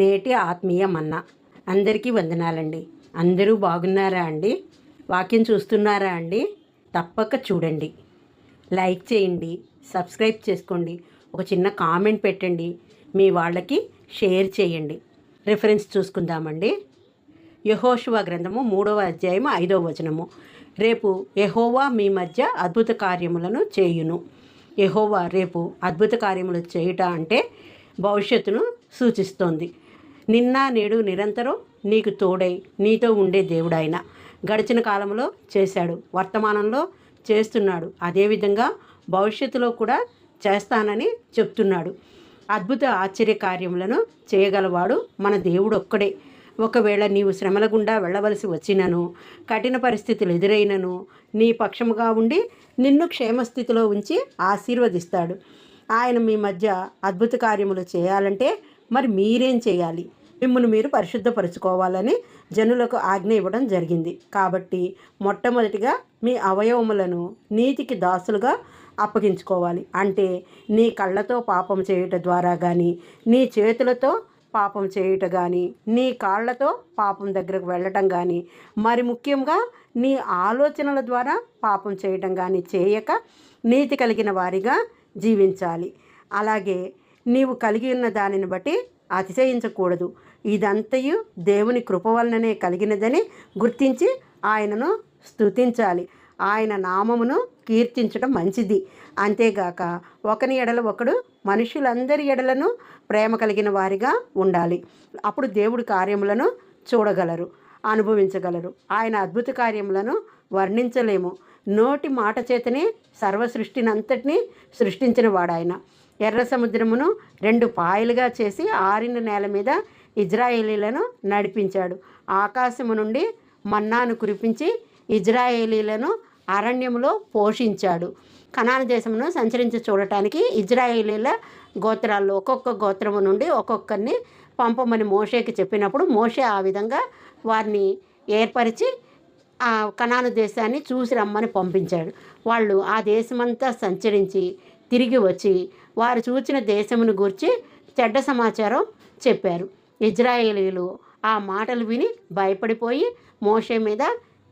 నేటి ఆత్మీయ మన్న అందరికీ వందనాలండి. అందరూ బాగున్నారా అండి? వాక్యం చూస్తున్నారా అండి? తప్పక చూడండి. లైక్ చేయండి సబ్స్క్రైబ్ చేసుకోండి ఒక చిన్న కామెంట్ పెట్టండి మీ వాళ్ళకి షేర్ చేయండి. రిఫరెన్స్ చూసుకుందామండి. యహోశువ గ్రంథము మూడవ అధ్యాయము ఐదవ వచనము. రేపు యహోవా మీ మధ్య అద్భుత కార్యములను చేయును. యహోవా రేపు అద్భుత కార్యములు చేయుట అంటే భవిష్యత్తును సూచిస్తోంది. నిన్న నేడు నిరంతరం నీకు తోడై నీతో ఉండే దేవుడాయన. గడిచిన కాలంలో చేశాడు వర్తమానంలో చేస్తున్నాడు. అదేవిధంగా భవిష్యత్తులో కూడా చేస్తానని చెప్తున్నాడు. అద్భుత ఆశ్చర్య కార్యములను చేయగలవాడు మన దేవుడు ఒక్కడే ఒకవేళ నీవు శ్రమల గుండా వెళ్ళవలసి వచ్చినను కఠిన పరిస్థితులు ఎదురైనను నీ పక్షముగా ఉండి నిన్ను క్షేమస్థితిలో ఉంచి ఆశీర్వదిస్తాడు. ఆయన మీ మధ్య అద్భుత కార్యములు చేయాలంటే మరి మీరేం చేయాలి? మిమ్మల్ని మీరు పరిశుద్ధపరచుకోవాలని జనులకు ఆజ్ఞ ఇవ్వడం జరిగింది. కాబట్టి మొట్టమొదటిగా మీ అవయవములను నీతికి దాసులుగా అప్పగించుకోవాలి. అంటే నీ కళ్ళతో పాపం చేయుట ద్వారా కానీ నీ చేతులతో పాపం చేయుట కానీ నీ కాళ్ళతో పాపం దగ్గరకు వెళ్ళటం కానీ మరి ముఖ్యంగా నీ ఆలోచనల ద్వారా పాపం చేయటం కానీ చేయక నీతి కలిగిన వారిగా జీవించాలి. అలాగే నీవు కలిగి ఉన్న దానిని బట్టి అతిశయించకూడదు. ఇదంతయు దేవుని కృప వలననే కలిగినదని గుర్తించి ఆయనను స్తుతించాలి. ఆయన నామమును కీర్తించడం మంచిది. అంతేగాక ఒకని ఎడల ఒకడు మనుషులందరి ఎడలను ప్రేమ కలిగిన వారిగా ఉండాలి. అప్పుడు దేవుడి కార్యములను చూడగలరు అనుభవించగలరు. ఆయన అద్భుత కార్యములను వర్ణించలేము. నోటి మాట చేతనే సర్వ సృష్టినంతటినీ సృష్టించిన వాడాయన. ఎర్ర సముద్రమును రెండు పాయలుగా చేసి ఆరిన నేల మీద ఇజ్రాయేలీలను నడిపించాడు. ఆకాశము నుండి మన్నాను కురిపించి ఇజ్రాయేలీలను అరణ్యములో పోషించాడు. కనాన దేశమును సంచరించి చూడటానికి ఇజ్రాయేలీల గోత్రాల్లో ఒక్కొక్క గోత్రము నుండి ఒక్కొక్కరిని పంపమని మోషేకి చెప్పినప్పుడు మోషే ఆ విధంగా వారిని ఏర్పరిచి ఆ కనాను దేశాన్ని చూసి రమ్మని పంపించాడు. వాళ్ళు ఆ దేశమంతా సంచరించి తిరిగి వచ్చి వారు చూచిన దేశమును గూర్చి చెడ్డ సమాచారం చెప్పారు. ఇజ్రాయేలీలు ఆ మాటలు విని భయపడిపోయి మోషే మీద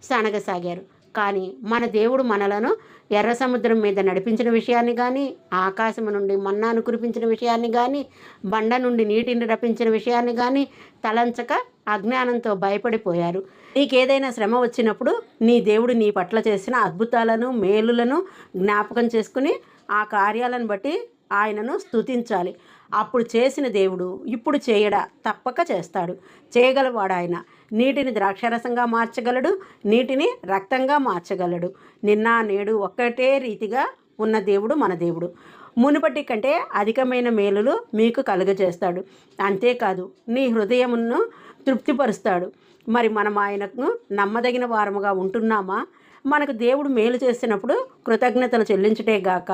సనగసాగారు కానీ మన దేవుడు మనలను ఎర్ర సముద్రం మీద నడిపించిన విషయాన్ని కానీ ఆకాశం నుండి మన్నాను కురిపించిన విషయాన్ని కానీ బండ నుండి నీటిని రప్పించిన విషయాన్ని కానీ తలంచక అజ్ఞానంతో భయపడిపోయారు. నీకేదైనా శ్రమ వచ్చినప్పుడు నీ దేవుడు నీ పట్ల చేసిన అద్భుతాలను మేలులను జ్ఞాపకం చేసుకుని ఆ కార్యాలను బట్టి ఆయనను స్తుతించాలి. అప్పుడు చేసిన దేవుడు ఇప్పుడు చేయడా? తప్పక చేస్తాడు. చేయగలవాడు ఆయన నీటిని ద్రాక్షరసంగా మార్చగలడు నీటిని రక్తంగా మార్చగలడు. నిన్న నేడు ఒక్కటే రీతిగా ఉన్న దేవుడు మన దేవుడు. మునుపటి కంటే అధికమైన మేలులు మీకు కలుగజేస్తాడు. అంతేకాదు నీ హృదయమును తృప్తిపరుస్తాడు. మరి మనం ఆయనకు నమ్మదగిన వారముగా ఉంటున్నామా? మనకు దేవుడు మేలు చేసినప్పుడు కృతజ్ఞతలు చెల్లించటే గాక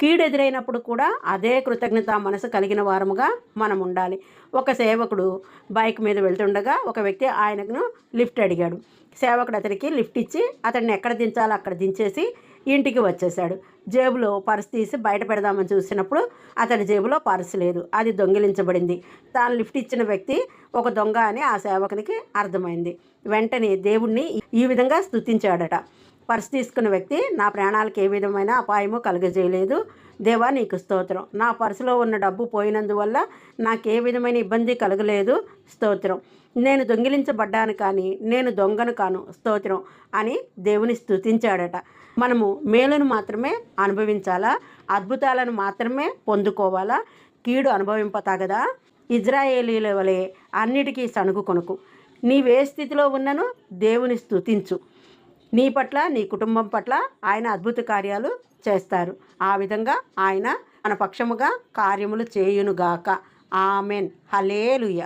కీడెదురైనప్పుడు కూడా అదే కృతజ్ఞత మనసు కలిగిన వారముగా మనం ఉండాలి. ఒక సేవకుడు బైక్ మీద వెళ్తుండగా ఒక వ్యక్తి ఆయనకు లిఫ్ట్ అడిగాడు. సేవకుడు అతనికి లిఫ్ట్ ఇచ్చి అతన్ని ఎక్కడ దించాలో అక్కడ దించేసి ఇంటికి వచ్చేసాడు జేబులో పర్స్ తీసి బయట పెడదామని చూసినప్పుడు అతని జేబులో పర్స్ లేదు అది దొంగిలించబడింది. తాను లిఫ్ట్ ఇచ్చిన వ్యక్తి ఒక దొంగ అని ఆ సేవకునికి అర్థమైంది. వెంటనే దేవుణ్ణి ఈ విధంగా స్తుతించాడట. పర్స్ తీసుకున్న వ్యక్తి నా ప్రాణాలకు ఏ విధమైన అపాయము కలుగజేయలేదు. దేవా నీకు స్తోత్రం. నా పర్సులో ఉన్న డబ్బు పోయినందువల్ల నాకు ఏ విధమైన ఇబ్బంది కలగలేదు. స్తోత్రం. నేను దొంగిలించబడ్డాను కానీ నేను దొంగను కాను. స్తోత్రం అని దేవుని స్థుతించాడట మనము మేలును మాత్రమే అనుభవించాలా? అద్భుతాలను మాత్రమే పొందుకోవాలా? కీడు అనుభవింపతాగదా? ఇజ్రాయేలీల వలె అన్నిటికీ సణుగు కొనుకు. నీవే స్థితిలో ఉన్నను దేవుని స్థుతించు నీ పట్ల నీ కుటుంబం పట్ల ఆయన అద్భుత కార్యాలు చేస్తారు. ఆ విధంగా ఆయన మన పక్షముగా కార్యములు చేయునుగాక. ఆమెన్. హలేలుయ